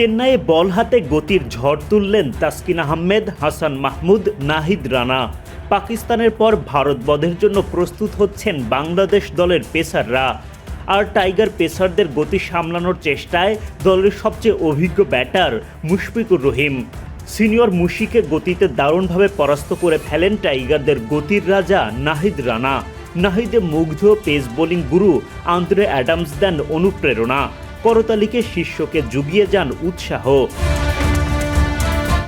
চেন্নাইয়ে বল হাতে গতির ঝড় তুললেন তাসকিন আহমেদ, হাসান মাহমুদ, নাহিদ রানা। পাকিস্তানের পর ভারত বধের জন্য প্রস্তুত হচ্ছেন বাংলাদেশ দলের পেসাররা। আর টাইগার পেসারদের গতি সামলানোর চেষ্টায় দলের সবচেয়ে অভিজ্ঞ ব্যাটার মুশফিকুর রহিম। সিনিয়র মুশিকে গতিতে দারুণভাবে পরাস্ত করে ফেলেন টাইগারদের গতির রাজা নাহিদ রানা। নাহিদে মুগ্ধ পেস বোলিং গুরু আন্দ্রে অ্যাডামস দেন অনুপ্রেরণা। করতালিকে শীর্ষকে জুগিয়ে যান উৎসাহ।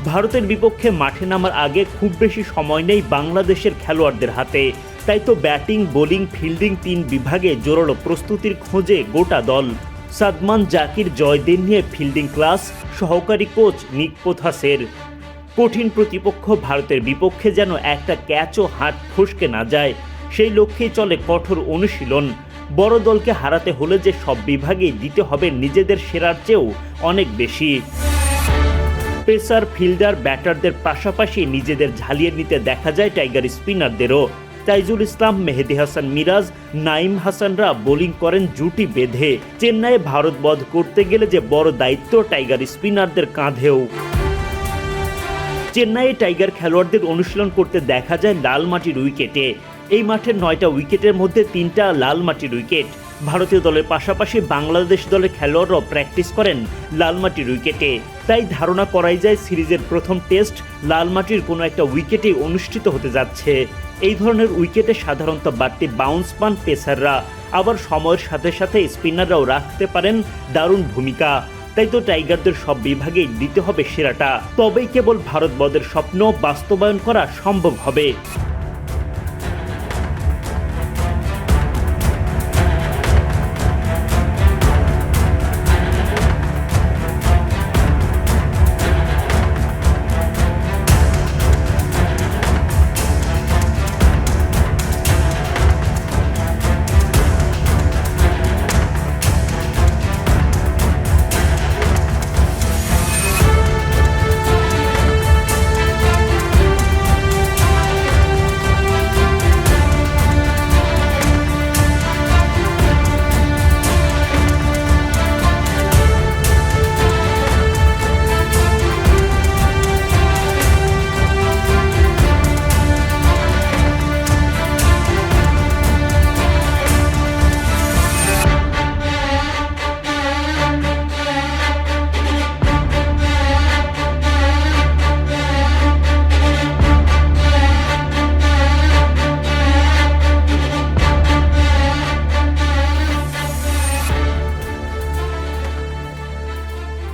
ভারতের বিপক্ষে মাঠে নামার আগে খুব বেশি সময় নেই বাংলাদেশের খেলোয়াড়দের হাতে। তাই তো ব্যাটিং, বোলিং, ফিল্ডিং তিন বিভাগে জোরালো প্রস্তুতির খোঁজে গোটা দল। সাদমান জাকির জয়দিন নিয়ে ফিল্ডিং ক্লাস, সহকারী কোচ নিক পোথাসের। কঠিন প্রতিপক্ষ ভারতের বিপক্ষে যেন একটা ক্যাচও হাত ফসকে না যায়, সেই লক্ষ্যেই চলে কঠোর অনুশীলন। বড় দলকে হারাতে হলে যে সব বিভাগেই দিতে হবে নিজেদের সেরার চেয়েও অনেক বেশি। পেসার, ফিল্ডার, ব্যাটারদের পাশাপাশি নিজেদের ঝালিয়ে নিতে দেখা যায় টাইগার স্পিনারদেরও। তাইজুল ইসলাম, মেহেদি হাসান মিরাজ নাইম হাসানরা বোলিং করেন জুটি বেঁধে। চেন্নাইয়ে ভারত বধ করতে গেলে যে বড় দায়িত্ব টাইগার স্পিনারদের কাঁধেও। চেন্নাইয়ে টাইগার খেলোয়াড়দের অনুশীলন করতে দেখা যায় লাল মাটির উইকেটে। এই মাঠের নয়টা উইকেটের মধ্যে তিনটা লাল মাটির উইকেট। ভারতীয় দলের পাশাপাশি বাংলাদেশ দলের খেলোয়াড়রাও প্র্যাকটিস করেন লাল মাটির উইকেটে। তাই ধারণা করাই যায় সিরিজের প্রথম টেস্ট লাল মাটির কোনো একটা উইকেটে অনুষ্ঠিত হতে যাচ্ছে। এই ধরনের উইকেটে সাধারণত বাড়তি বাউন্স পান পেসাররা। আবার সময়ের সাথে সাথে স্পিনাররাও রাখতে পারেন দারুণ ভূমিকা। তাই তো টাইগারদের সব বিভাগেই দিতে হবে সেরাটা। তবেই কেবল ভারত বদের স্বপ্ন বাস্তবায়ন করা সম্ভব হবে।